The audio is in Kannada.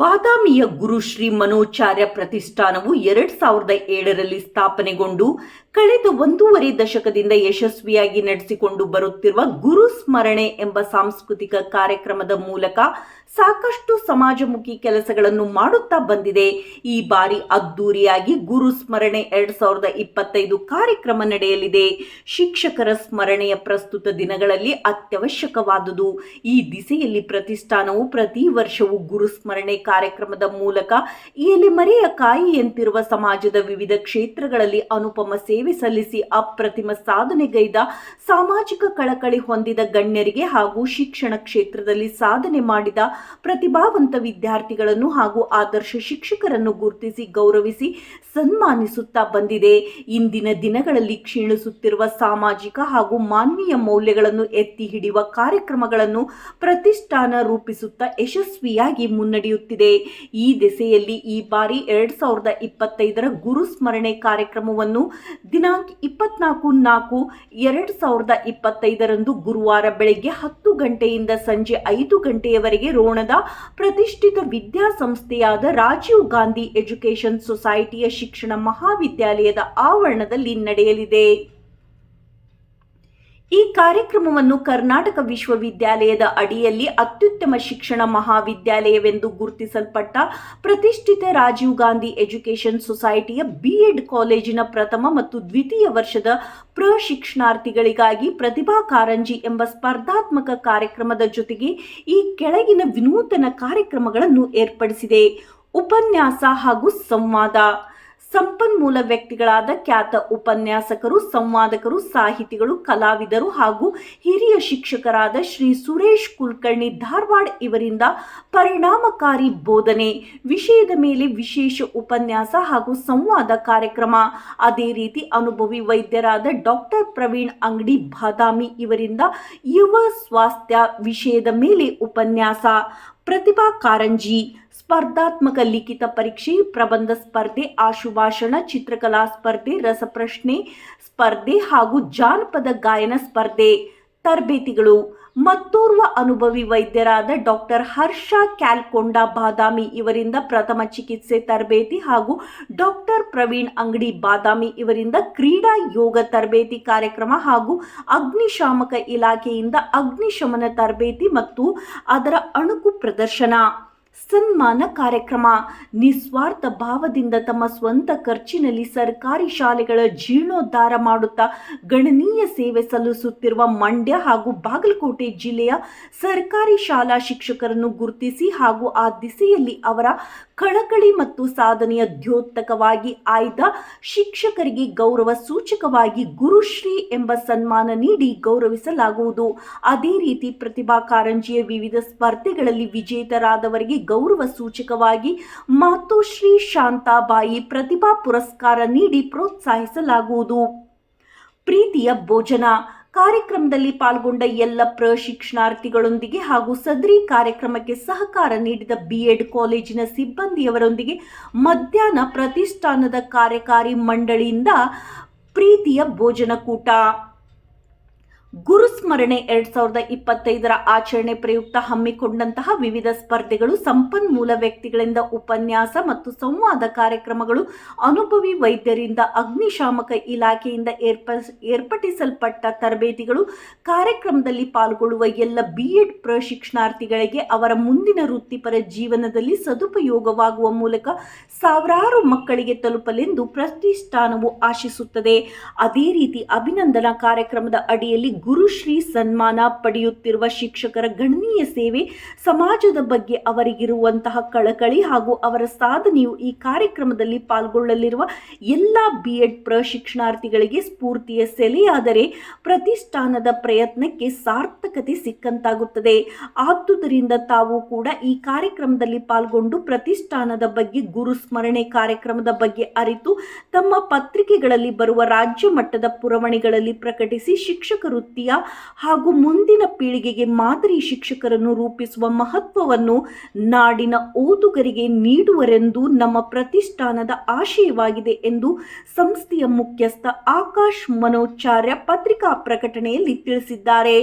ಬಾದಾಮಿಯ ಗುರು ಶ್ರೀ ಮನೋಚಾರ್ಯ ಪ್ರತಿಷ್ಠಾನವು ಎರಡ್ ಸಾವಿರದ ಏಳರಲ್ಲಿ ಸ್ಥಾಪನೆಗೊಂಡು ಕಳೆದ ಒಂದೂವರೆ ದಶಕದಿಂದ ಯಶಸ್ವಿಯಾಗಿ ನಡೆಸಿಕೊಂಡು ಬರುತ್ತಿರುವ ಗುರು ಸ್ಮರಣೆ ಎಂಬ ಸಾಂಸ್ಕೃತಿಕ ಕಾರ್ಯಕ್ರಮದ ಮೂಲಕ ಸಾಕಷ್ಟು ಸಮಾಜಮುಖಿ ಕೆಲಸಗಳನ್ನು ಮಾಡುತ್ತಾ ಬಂದಿದೆ. ಈ ಬಾರಿ ಅದ್ದೂರಿಯಾಗಿ ಗುರು ಸ್ಮರಣೆ ಎರಡ್ ಸಾವಿರದ ಇಪ್ಪತ್ತೈದು ಕಾರ್ಯಕ್ರಮ ನಡೆಯಲಿದೆ. ಶಿಕ್ಷಕರ ಸ್ಮರಣೆಯ ಪ್ರಸ್ತುತ ದಿನಗಳಲ್ಲಿ ಅತ್ಯವಶ್ಯಕವಾದುದು. ಈ ದಿಸೆಯಲ್ಲಿ ಪ್ರತಿಷ್ಠಾನವು ಪ್ರತಿ ವರ್ಷವೂ ಗುರು ಸ್ಮರಣೆ ಕಾರ್ಯಕ್ರಮದ ಮೂಲಕ ಎಲೆಮರೆಯ ಕಾಯಿಯಂತಿರುವ ಸಮಾಜದ ವಿವಿಧ ಕ್ಷೇತ್ರಗಳಲ್ಲಿ ಅನುಪಮ ಸೇವೆ ಸಲ್ಲಿಸಿ ಅಪ್ರತಿಮ ಸಾಧನೆಗೈದ ಸಾಮಾಜಿಕ ಕಳಕಳಿ ಹೊಂದಿದ ಗಣ್ಯರಿಗೆ ಹಾಗೂ ಶಿಕ್ಷಣ ಕ್ಷೇತ್ರದಲ್ಲಿ ಸಾಧನೆ ಮಾಡಿದ ಪ್ರತಿಭಾವಂತ ವಿದ್ಯಾರ್ಥಿಗಳನ್ನು ಹಾಗೂ ಆದರ್ಶ ಶಿಕ್ಷಕರನ್ನು ಗುರುತಿಸಿ ಗೌರವಿಸಿ ಸನ್ಮಾನಿಸುತ್ತಾ ಬಂದಿದೆ. ಇಂದಿನ ದಿನಗಳಲ್ಲಿ ಕ್ಷೀಣಿಸುತ್ತಿರುವ ಸಾಮಾಜಿಕ ಹಾಗೂ ಮಾನವೀಯ ಮೌಲ್ಯಗಳನ್ನು ಎತ್ತಿ ಹಿಡಿಯುವ ಕಾರ್ಯಕ್ರಮಗಳನ್ನು ಪ್ರತಿಷ್ಠಾನ ರೂಪಿಸುತ್ತಾ ಯಶಸ್ವಿಯಾಗಿ ಮುನ್ನಡೆಯುತ್ತಿದೆ ಈ ದಿಸೆಯಲ್ಲಿ ಈ ಬಾರಿ ಎರಡ್ ಸಾವಿರದ ಇಪ್ಪತ್ತೈದರ ಗುರು ಸ್ಮರಣೆ ಕಾರ್ಯಕ್ರಮವನ್ನು ದಿನಾಂಕ ಇಪ್ಪತ್ನಾಲ್ಕು ನಾಲ್ಕು ಎರಡ್ ಸಾವಿರದ ಇಪ್ಪತ್ತೈದರಂದು ಗುರುವಾರ ಬೆಳಗ್ಗೆ ಹತ್ತು ಗಂಟೆಯಿಂದ ಸಂಜೆ ಐದು ಗಂಟೆಯವರೆಗೆ ರೋಣದ ಪ್ರತಿಷ್ಠಿತ ವಿದ್ಯಾಸಂಸ್ಥೆಯಾದ ರಾಜೀವ್ ಗಾಂಧಿ ಎಜುಕೇಷನ್ ಸೊಸೈಟಿಯ ಶಿಕ್ಷಣ ಮಹಾವಿದ್ಯಾಲಯದ ಆವರಣದಲ್ಲಿ ನಡೆಯಲಿದೆ. ಈ ಕಾರ್ಯಕ್ರಮವನ್ನು ಕರ್ನಾಟಕ ವಿಶ್ವವಿದ್ಯಾಲಯದ ಅಡಿಯಲ್ಲಿ ಅತ್ಯುತ್ತಮ ಶಿಕ್ಷಣ ಮಹಾವಿದ್ಯಾಲಯವೆಂದು ಗುರುತಿಸಲ್ಪಟ್ಟ ಪ್ರತಿಷ್ಠಿತ ರಾಜೀವ್ ಗಾಂಧಿ ಎಜುಕೇಷನ್ ಸೊಸೈಟಿಯ ಬಿಎಡ್ ಕಾಲೇಜಿನ ಪ್ರಥಮ ಮತ್ತು ದ್ವಿತೀಯ ವರ್ಷದ ಪ್ರಶಿಕ್ಷಣಾರ್ಥಿಗಳಿಗಾಗಿ ಪ್ರತಿಭಾ ಕಾರಂಜಿ ಎಂಬ ಸ್ಪರ್ಧಾತ್ಮಕ ಕಾರ್ಯಕ್ರಮದ ಜೊತೆಗೆ ಈ ಕೆಳಗಿನ ವಿನೂತನ ಕಾರ್ಯಕ್ರಮಗಳನ್ನು ಏರ್ಪಡಿಸಿದೆ. ಉಪನ್ಯಾಸ ಹಾಗೂ ಸಂವಾದ. ಸಂಪನ್ಮೂಲ ವ್ಯಕ್ತಿಗಳಾದ ಖ್ಯಾತ ಉಪನ್ಯಾಸಕರು, ಸಂವಾದಕರು, ಸಾಹಿತಿಗಳು, ಕಲಾವಿದರು ಹಾಗೂ ಹಿರಿಯ ಶಿಕ್ಷಕರಾದ ಶ್ರೀ ಸುರೇಶ್ ಕುಲಕರ್ಣಿ ಧಾರವಾಡ ಇವರಿಂದ ಪರಿಣಾಮಕಾರಿ ಬೋಧನೆ, ವಿಷಯದ ಮೇಲೆ ವಿಶೇಷ ಉಪನ್ಯಾಸ ಹಾಗೂ ಸಂವಾದ ಕಾರ್ಯಕ್ರಮ. ಅದೇ ರೀತಿ ಅನುಭವಿ ವೈದ್ಯರಾದ ಡಾಕ್ಟರ್ ಪ್ರವೀಣ್ ಅಂಗಡಿ ಬಾದಾಮಿ ಇವರಿಂದ ಯುವ ಸ್ವಾಸ್ಥ್ಯ ವಿಷಯದ ಮೇಲೆ ಉಪನ್ಯಾಸ. ಪ್ರತಿಭಾ ಕಾರಂಜಿ, ಸ್ಪರ್ಧಾತ್ಮಕ ಲಿಖಿತ ಪರೀಕ್ಷೆ, ಪ್ರಬಂಧ ಸ್ಪರ್ಧೆ, ಆಶುಭಾಷಣ, ಚಿತ್ರಕಲಾ ಸ್ಪರ್ಧೆ, ರಸಪ್ರಶ್ನೆ ಸ್ಪರ್ಧೆ ಹಾಗೂ ಜಾನಪದ ಗಾಯನ ಸ್ಪರ್ಧೆ. ತರಬೇತಿಗಳು ಮತ್ತೋರ್ವ ಅನುಭವಿ ವೈದ್ಯರಾದ ಡಾಕ್ಟರ್ ಹರ್ಷ ಕ್ಯಾಲ್ಕೊಂಡ ಬಾದಾಮಿ ಇವರಿಂದ ಪ್ರಥಮ ಚಿಕಿತ್ಸೆ ತರಬೇತಿ ಹಾಗೂ ಡಾಕ್ಟರ್ ಪ್ರವೀಣ್ ಅಂಗಡಿ ಬಾದಾಮಿ ಇವರಿಂದ ಕ್ರೀಡಾ ಯೋಗ ತರಬೇತಿ ಕಾರ್ಯಕ್ರಮ ಹಾಗೂ ಅಗ್ನಿಶಾಮಕ ಇಲಾಖೆಯಿಂದ ಅಗ್ನಿಶಮನ ತರಬೇತಿ ಮತ್ತು ಅದರ ಅಣುಕು ಪ್ರದರ್ಶನ. ಸನ್ಮಾನ ಕಾರ್ಯಕ್ರಮ. ನಿಸ್ವಾರ್ಥ ಭಾವದಿಂದ ತಮ್ಮ ಸ್ವಂತ ಖರ್ಚಿನಲ್ಲಿ ಸರ್ಕಾರಿ ಶಾಲೆಗಳ ಜೀರ್ಣೋದ್ಧಾರ ಮಾಡುತ್ತಾ ಗಣನೀಯ ಸೇವೆ ಸಲ್ಲಿಸುತ್ತಿರುವ ಮಂಡ್ಯ ಹಾಗೂ ಬಾಗಲಕೋಟೆ ಜಿಲ್ಲೆಯ ಸರ್ಕಾರಿ ಶಾಲಾ ಶಿಕ್ಷಕರನ್ನು ಗುರುತಿಸಿ ಹಾಗೂ ಆ ದಿಸೆಯಲ್ಲಿ ಅವರ ಕಳಕಳಿ ಮತ್ತು ಸಾಧನೆಯ ದ್ಯೋತಕವಾಗಿ ಆಯ್ದ ಶಿಕ್ಷಕರಿಗೆ ಗೌರವ ಸೂಚಕವಾಗಿ ಗುರುಶ್ರೀ ಎಂಬ ಸನ್ಮಾನ ನೀಡಿ ಗೌರವಿಸಲಾಗುವುದು. ಅದೇ ರೀತಿ ಪ್ರತಿಭಾ ಕಾರಂಜಿಯ ವಿವಿಧ ಸ್ಪರ್ಧೆಗಳಲ್ಲಿ ವಿಜೇತರಾದವರಿಗೆ ಗೌರವ ಸೂಚಕವಾಗಿ ಮಾತೋಶ್ರೀ ಶಾಂತಾಬಾಯಿ ಪ್ರತಿಭಾ ಪುರಸ್ಕಾರ ನೀಡಿ ಪ್ರೋತ್ಸಾಹಿಸಲಾಗುವುದು. ಪ್ರೀತಿಯ ಭೋಜನ ಕಾರ್ಯಕ್ರಮದಲ್ಲಿ ಪಾಲ್ಗೊಂಡ ಎಲ್ಲ ಪ್ರಶಿಕ್ಷಣಾರ್ಥಿಗಳೊಂದಿಗೆ ಹಾಗೂ ಸದರಿ ಕಾರ್ಯಕ್ರಮಕ್ಕೆ ಸಹಕಾರ ನೀಡಿದ ಬಿಎಡ್ ಕಾಲೇಜಿನ ಸಿಬ್ಬಂದಿಯವರೊಂದಿಗೆ ಮಧ್ಯಾಹ್ನ ಪ್ರತಿಷ್ಠಾನದ ಕಾರ್ಯಕಾರಿ ಮಂಡಳಿಯಿಂದ ಪ್ರೀತಿಯ ಭೋಜನಕೂಟ. ಗುರುಸ್ಮರಣೆ ಎರಡ್ ಸಾವಿರದ ಇಪ್ಪತ್ತೈದರ ಆಚರಣೆ ಪ್ರಯುಕ್ತ ಹಮ್ಮಿಕೊಂಡಂತಹ ವಿವಿಧ ಸ್ಪರ್ಧೆಗಳು, ಸಂಪನ್ಮೂಲ ವ್ಯಕ್ತಿಗಳಿಂದ ಉಪನ್ಯಾಸ ಮತ್ತು ಸಂವಾದ ಕಾರ್ಯಕ್ರಮಗಳು ಅನುಭವಿ ವೈದ್ಯರಿಂದ, ಅಗ್ನಿಶಾಮಕ ಇಲಾಖೆಯಿಂದ ಏರ್ಪ, ಏರ್ಪಡಿಸಲ್ಪಟ್ಟ ತರಬೇತಿಗಳು, ಕಾರ್ಯಕ್ರಮದಲ್ಲಿ ಪಾಲ್ಗೊಳ್ಳುವ ಎಲ್ಲ ಬಿಎಡ್ ಪ್ರಶಿಕ್ಷಣಾರ್ಥಿಗಳಿಗೆ ಅವರ ಮುಂದಿನ ವೃತ್ತಿಪರ ಜೀವನದಲ್ಲಿ ಸದುಪಯೋಗವಾಗುವ ಮೂಲಕ ಸಾವಿರಾರು ಮಕ್ಕಳಿಗೆ ತಲುಪಲೆಂದು ಪ್ರತಿಷ್ಠಾನವು ಆಶಿಸುತ್ತದೆ. ಅದೇ ರೀತಿ ಅಭಿನಂದನಾ ಕಾರ್ಯಕ್ರಮದ ಅಡಿಯಲ್ಲಿ ಗುರುಶ್ರೀ ಸನ್ಮಾನ ಪಡೆಯುತ್ತಿರುವ ಶಿಕ್ಷಕರ ಗಣನೀಯ ಸೇವೆ ಸಮಾಜದ ಬಗ್ಗೆ ಅವರಿಗಿರುವಂತಹ ಕಳಕಳಿ ಹಾಗೂ ಅವರ ಸಾಧನೆಯು ಈ ಕಾರ್ಯಕ್ರಮದಲ್ಲಿ ಪಾಲ್ಗೊಳ್ಳಲಿರುವ ಎಲ್ಲ ಬಿ ಎಡ್ ಪ್ರಶಿಕ್ಷಣಾರ್ಥಿಗಳಿಗೆ ಸ್ಫೂರ್ತಿಯ ಸೆಲೆಯಾದರೆ ಪ್ರತಿಷ್ಠಾನದ ಪ್ರಯತ್ನಕ್ಕೆ ಸಾರ್ಥಕತೆ ಸಿಕ್ಕಂತಾಗುತ್ತದೆ. ಆದುದರಿಂದ ತಾವು ಕೂಡ ಈ ಕಾರ್ಯಕ್ರಮದಲ್ಲಿ ಪಾಲ್ಗೊಂಡು ಪ್ರತಿಷ್ಠಾನದ ಬಗ್ಗೆ ಗುರು ಸ್ಮರಣೆ ಕಾರ್ಯಕ್ರಮದ ಬಗ್ಗೆ ಅರಿತು ತಮ್ಮ ಪತ್ರಿಕೆಗಳಲ್ಲಿ ಬರುವ ರಾಜ್ಯ ಮಟ್ಟದ ಪುರವಣಿಗಳಲ್ಲಿ ಪ್ರಕಟಿಸಿ ಶಿಕ್ಷಕ ವೃತ್ತಿಯ ಹಾಗೂ ಮುಂದಿನ ಪೀಳಿಗೆಗೆ ಮಾದರಿ ಶಿಕ್ಷಕರನ್ನು ರೂಪಿಸುವ ಮಹತ್ವವನ್ನು ನಾಡಿನ ಓದುಗರಿಗೆ ನೀಡುವರೆಂದು ನಮ್ಮ ಪ್ರತಿಷ್ಠಾನದ ಆಶಯವಾಗಿದೆ ಎಂದು ಸಂಸ್ಥೆಯ ಮುಖ್ಯಸ್ಥ ಆಕಾಶ್ ಮನೋಚಾರ್ಯ ಪತ್ರಿಕಾ ಪ್ರಕಟಣೆಯಲ್ಲಿ ತಿಳಿಸಿದ್ದಾರೆ.